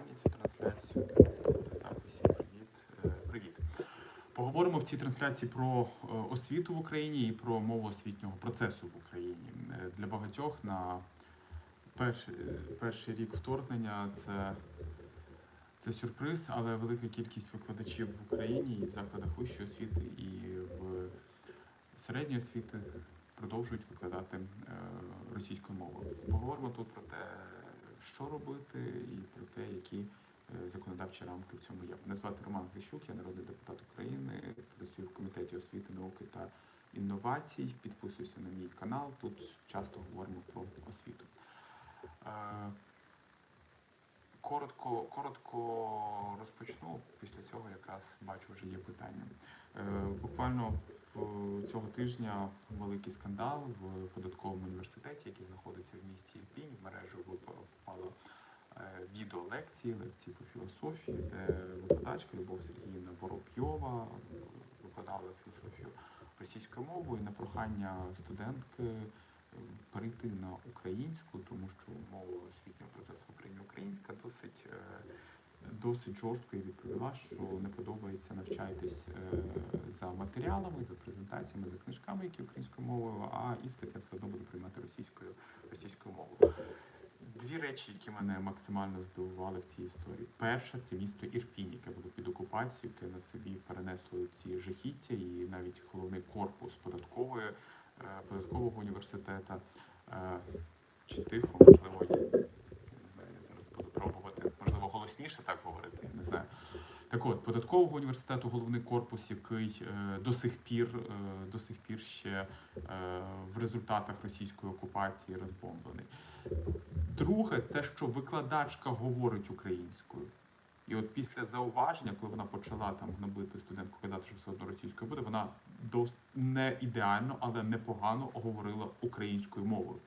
екрані цю трансляцію. Записі. Привіт. Е, Привіт. Поговоримо в цій трансляції про е, освіту в Україні і про мову освітнього процесу в Україні. Е, Для багатьох на перший, перший рік вторгнення це, це сюрприз, але велика кількість викладачів в Україні і в закладах вищої освіти, і в середньої освіти продовжують викладати російською мовою. Поговоримо тут про те, що робити, і про те, які е, законодавчі рамки в цьому є. Мене звати Роман Грищук, я народний депутат України, працюю в комітеті освіти, науки та інновацій. Підписуйся на мій канал. Тут часто говоримо про освіту. Е, Коротко, коротко розпочну. Після цього якраз бачу, вже є питання. Е, Буквально цього тижня великий скандал в податковому університеті, який знаходиться в місті Ірпінь. В мережу впало е, відео лекції, лекції по філософії, де викладачка Любов Сергіївна Воробйова е, викладала філософію російською мовою на прохання студентки е, перейти на українську, тому що мова освітнього процесу в Україні українська досить. е, Досить жорстко і відповіла, що не подобається навчайтесь е, за матеріалами, за презентаціями, за книжками, які українською мовою, а іспит я все одно буду приймати російською російською мовою. Дві речі, які мене максимально здивували в цій історії. Перша це місто Ірпінь, яке було під окупацією, яке на собі перенесло ці жахіття, і навіть головний корпус податкової податкового університету. Е, Чи тихо, можливо, знаю, я зараз буду пробувати, можливо, голосніше так говорити, я не знаю. Так от, податкового університету головний корпус, який е, до сих пір е, до сих пір ще е, в результатах російської окупації розбомблений. Друге, те, що викладачка говорить українською. І от після зауваження, коли вона почала там гнобити студентку, казати, що все одно російською буде, вона не ідеально, але непогано говорила українською мовою.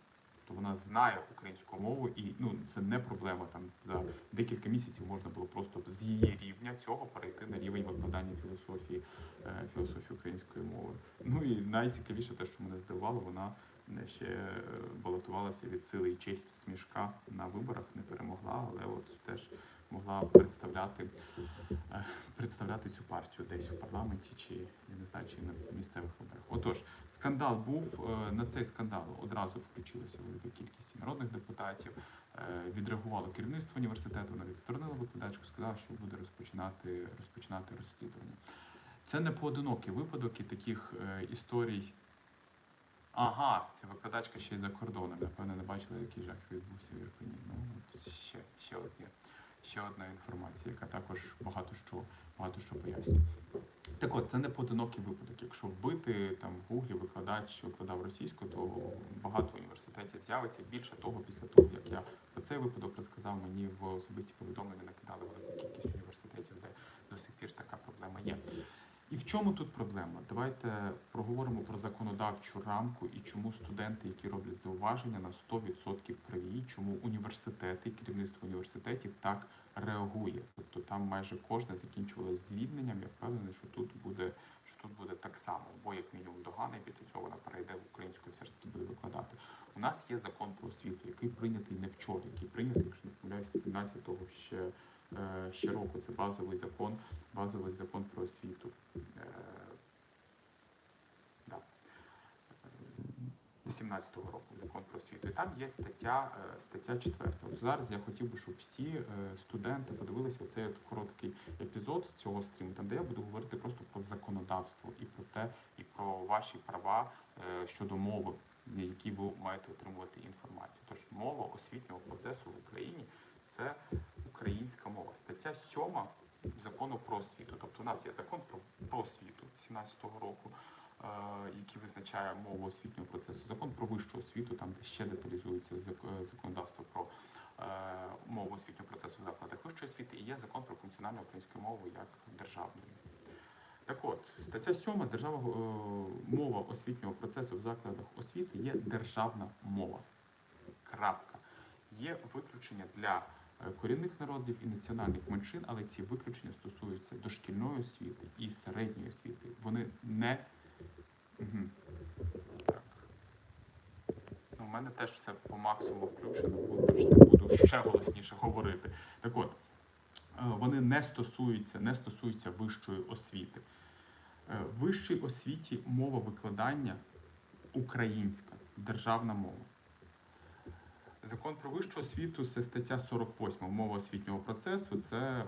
Тобто вона знає українську мову, і ну це не проблема. Там за декілька місяців можна було просто з її рівня цього перейти на рівень викладання філософії, е, філософії української мови. Ну і найцікавіше те, що мене здивувало, вона ще е, балотувалася від сили і честь смішка на виборах, не перемогла, але от теж могла представляти, е, представляти цю партію десь в парламенті, чи я не знаю, чи на місцевих виборах. Отож, скандал був е, на цей скандал. Одразу включилася велика кількість народних депутатів. Е, Відреагувало керівництво університету, вона відсторонила викладачку, сказала, що буде розпочинати розпочинати розслідування. Це не поодинокий випадок і таких історій. Ага, ця викладачка ще й за кордоном. Напевно, не бачила, який жах відбувся в Ірпені. Ну, ще, ще, одне, ще одна інформація, яка також багато що, багато що пояснює. Так от, це не поодинокий випадок. Якщо вбити там в гуглі викладач викладав російську, то багато університетів з'явиться. Більше того, після того, як я про цей випадок розказав, мені в особисті повідомлення накидали велику кількість університетів, де до сих пір така проблема є. І в чому тут проблема? Давайте проговоримо про законодавчу рамку і чому студенти, які роблять зауваження, на 100% праві, чому університети, керівництво університетів так реагує. Тобто там майже кожна закінчувалась звільненням. Я впевнений, що тут буде, що тут буде так само, бо як мінімум догана, і після цього вона перейде в українську все ж таки буде викладати. У нас є закон про освіту, який прийнятий не вчора, який прийнятий, якщо не помиляюсь, 17-го ще, е, ще року. Це базовий закон, базовий закон про освіту. Е, да. 18-го року закон про освіту. І там є стаття, е, стаття 4. От зараз я хотів би, щоб всі студенти подивилися цей от короткий епізод цього стріму, там де я буду говорити просто про законодавство і про те, і про ваші права щодо мови, які ви маєте отримувати інформацію. Тож мова освітнього процесу в Україні це українська мова. Стаття 7 закону про освіту. Тобто у нас є закон про, про освіту 17-го року, е, який визначає мову освітнього процесу. Закон про вищу освіту, там де ще деталізується е, законодавство про е, мову освітнього процесу в закладах вищої освіти, і є закон про функціональну українську мову як державної. Так от, стаття 7 держава, е, мова освітнього процесу в закладах освіти є державна мова. Крапка. Є виключення для корінних народів і національних меншин, але ці виключення стосуються дошкільної освіти і середньої освіти. Вони не. Угу. Так. Ну, у мене теж все по максимуму включено. Вибачте, буду ще голосніше говорити. Так от, вони не стосуються, не стосуються вищої освіти. Е, В вищій освіті мова викладання українська, державна мова. Закон про вищу освіту це стаття 48 мова освітнього процесу, це е,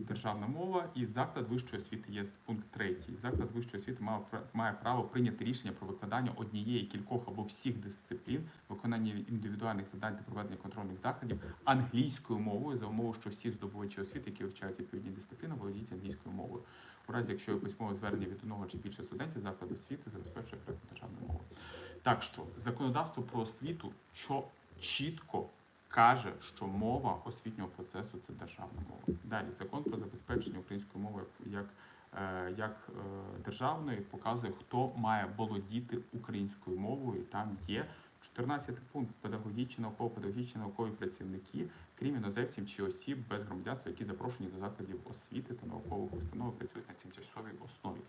державна мова, і заклад вищої освіти є пункт 3. Заклад вищої освіти має, пра- має право прийняти рішення про викладання однієї, кількох або всіх дисциплін, виконання індивідуальних завдань та проведення контрольних заходів англійською мовою за умови, що всі здобувачі освіти, які вивчають відповідні дисципліни, володіють англійською мовою. У разі, якщо письмове звернення від одного чи більше студентів, заклад освіти забезпечує державною мовою. Так що законодавство про освіту що чітко каже, що мова освітнього процесу це державна мова. Далі закон про забезпечення української мови як, е, як е, державної показує, хто має володіти українською мовою. І Там є 14 пункт педагогічні, науково-педагогічні наукові працівники, крім іноземців чи осіб без громадянства, які запрошені до закладів освіти та наукових установ працюють на тимчасовій основі.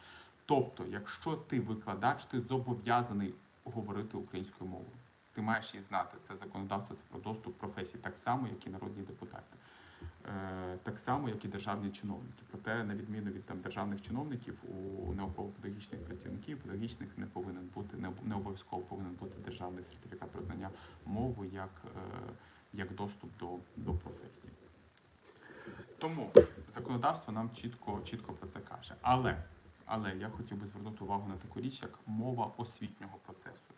Тобто, якщо ти викладач, ти зобов'язаний говорити українською мовою. Ти маєш її знати. Це законодавство, це про доступ професій, так само, як і народні депутати, е, так само, як і державні чиновники. Проте, на відміну від там державних чиновників, у науково-педагогічних працівників педагогічних не повинен бути, не, обов'язково повинен бути державний сертифікат про знання мови як, е, як доступ до, до професії. Тому законодавство нам чітко, чітко про це каже. Але, але я хотів би звернути увагу на таку річ, як мова освітнього процесу.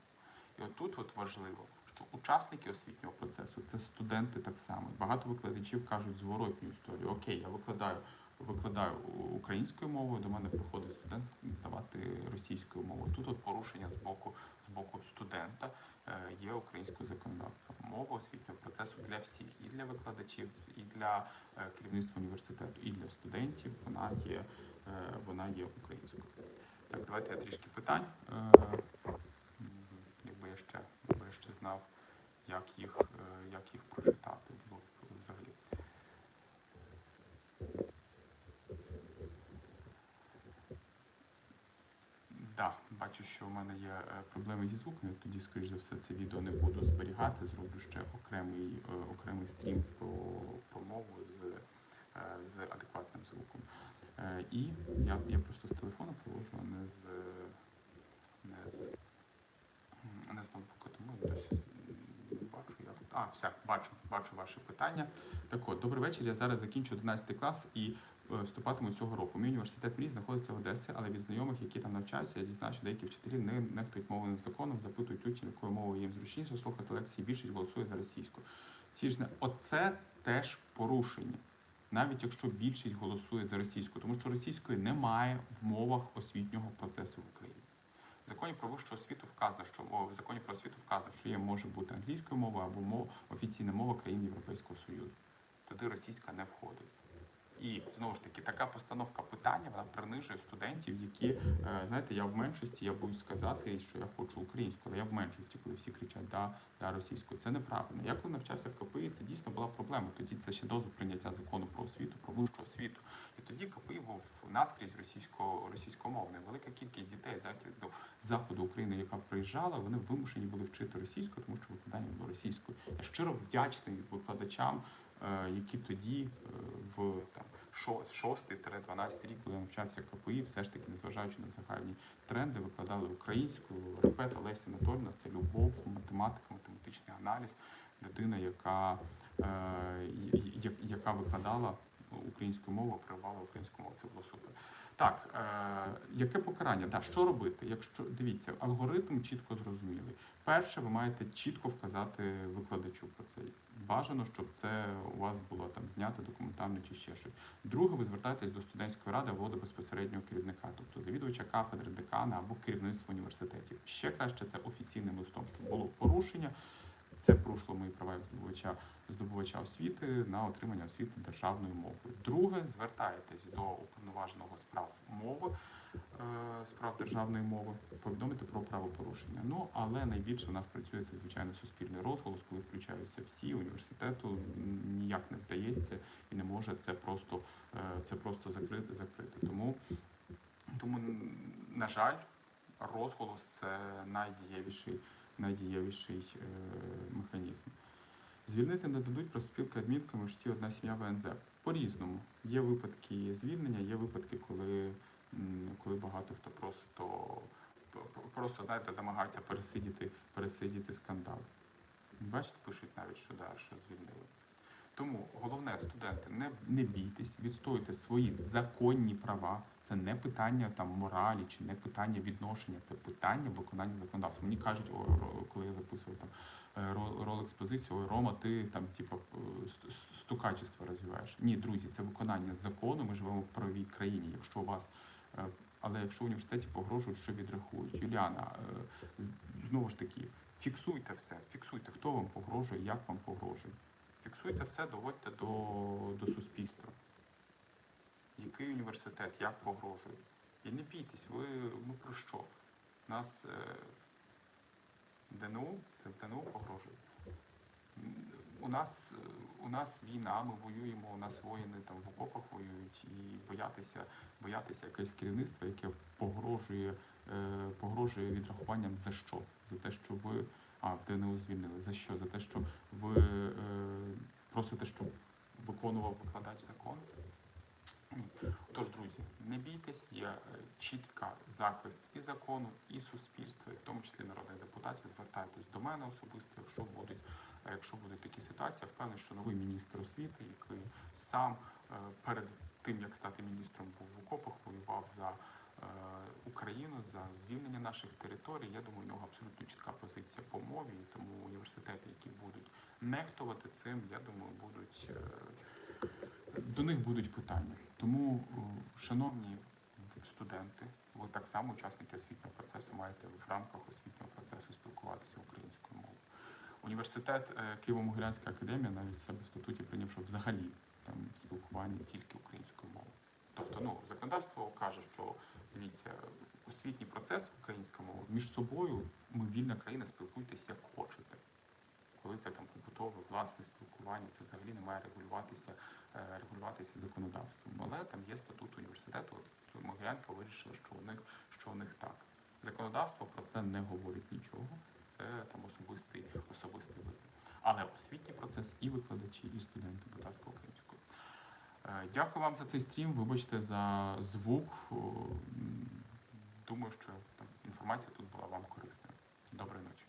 І отут от важливо, що учасники освітнього процесу це студенти так само. Багато викладачів кажуть зворотню історію. Окей, я викладаю, викладаю українською мовою, до мене приходить студент здавати російською мовою. Тут от порушення з боку, з боку студента е, є українською законодавством. Мова освітнього процесу для всіх, і для викладачів, і для е, керівництва університету, і для студентів. Вона є, е, вона є українською. Так, давайте я трішки питань. Е, М, Якби я ще, якби я ще знав, як їх, е, як їх прочитати було б взагалі. Да, бачу, що в мене є е, проблеми зі звуком. Я тоді, скоріш за все, це відео не буду зберігати. Зроблю ще окремий, е, окремий стрім про, мову з, е, з адекватним звуком. І я, я просто з телефона проводжу, а не з, не з, не з ноутбука, тому десь бачу я. А, все, бачу, бачу ваше питання. Так от, добрий вечір. Я зараз закінчу 11 клас і е, вступатиму цього року. Мій університет мрій знаходиться в Одесі, але від знайомих, які там навчаються, я дізнаюся, що деякі вчителі не нехтують мовним законом, запитують учнів, якою мовою їм зручніше слухати лекції. Більшість голосує за російську. Ці ж оце теж порушення. Навіть якщо більшість голосує за російську, тому що російської немає в мовах освітнього процесу в Україні. В законі про вищу освіту вказано, що о, в законі про освіту вказано, що є може бути англійською мовою або мова, офіційна мова країн Європейського Союзу. Туди російська не входить. І знову ж таки, така постановка питання вона принижує студентів, які е, знаєте, я в меншості, я боюсь сказати, що я хочу українську, але я в меншості, коли всі кричать да, да російською. Це неправильно. Я коли навчався в КПІ, це дійсно була проблема. Тоді це ще до прийняття закону про освіту, про вищу освіту. І тоді КПІ був наскрізь російсько російськомовний. Велика кількість дітей західного заходу України, яка приїжджала, вони вимушені були вчити російську, тому що викладання було російською. Я щиро вдячний викладачам, е, які тоді е, в там 6-12 рік, коли я навчався КПІ, все ж таки, незважаючи на загальні тренди, викладали українську. Репета Леся Анатольовна це любов, математика, математичний аналіз, людина, яка, е, я- яка викладала українську мову, прививала українську мову. Це було супер. Так, е, яке покарання? Да, що робити? Якщо дивіться, алгоритм чітко зрозумілий. Перше, ви маєте чітко вказати викладачу про це. Бажано, щоб це у вас було там знято документально чи ще щось. Друге, ви звертаєтесь до студентської ради або до безпосереднього керівника, тобто завідувача кафедри, декана або керівництва університетів. Ще краще це офіційним листом, щоб було порушення. Це порушило мої права здобувача здобувача освіти на отримання освіти державною мовою. Друге, звертаєтесь до уповноваженого справ мови, е, справ державної мови, повідомити про правопорушення. Ну але найбільше у нас працює це звичайно суспільний розголос, коли включаються всі університету. Ніяк не вдається і не може це просто е, це просто закрити закрити. Тому тому на жаль, розголос це найдієвіший найдієвіший е. Звільнити не дадуть профспілки адмінками ж всі одна сім'я ВНЗ. По-різному. Є випадки звільнення, є випадки, коли, коли багато хто просто, просто знаєте, намагається пересидіти, пересидіти скандал. Бачите, пишуть навіть, що, да, що звільнили. Тому головне, студенти, не, не бійтесь, відстоюйте свої законні права. Це не питання там моралі чи не питання відношення, це питання виконання законодавства. Мені кажуть, о, коли я записував там е, ро- рол експозицію, ой, Рома, ти там типу е, ст- ст- стукачество розвиваєш. Ні, друзі, це виконання закону. Ми живемо в правовій країні. Якщо у вас е, але якщо в університеті погрожують, що відрахують. Юліана, знову ж таки, фіксуйте все, фіксуйте, хто вам погрожує, як вам погрожує. Фіксуйте все, доводьте до, до суспільства. Який університет, як погрожує. І не бійтесь, ви ну про що? Нас е, ДНУ, це ДНУ погрожує. У нас, у нас війна, ми воюємо, у нас воїни там в окопах воюють і боятися, боятися якесь керівництво, яке погрожує, е, погрожує відрахуванням за що? За те, що ви а, в ДНУ звільнили. За що? За те, що ви е, просите, щоб виконував викладач закон? Тож, друзі, не бійтесь, є е, чітка захист і закону, і суспільства, і в тому числі народних депутатів. Звертайтесь до мене особисто, якщо будуть, е, якщо будуть такі ситуації. Впевнений, що новий міністр освіти, який сам е, перед тим як стати міністром був в окопах, воював за Україну, за звільнення наших територій. Я думаю, у нього абсолютно чітка позиція по мові, тому університети, які будуть нехтувати цим, я думаю, будуть. До них будуть питання. Тому, шановні студенти, ви так само учасники освітнього процесу маєте в рамках освітнього процесу спілкуватися українською мовою. Університет е, Києво-Могилянська академія навіть в себе в статуті прийняв, що взагалі там спілкування тільки українською мовою. Тобто, ну, законодавство каже, що дивіться, освітній процес українська мова між собою ми вільна країна, спілкуйтесь як хочете. Коли це там побутове, власне спілкування, це взагалі не має регулюватися, е, регулюватися законодавством. Але там є статут університету. Могилянка вирішила, що у них що у них так. Законодавство про це не говорить нічого. Це там особистий особистий вибір. Але освітній процес і викладачі, і студенти, ласка, українською. Е, Дякую вам за цей стрім. Вибачте за звук. Думаю, що там інформація тут була вам корисною. Доброї ночі.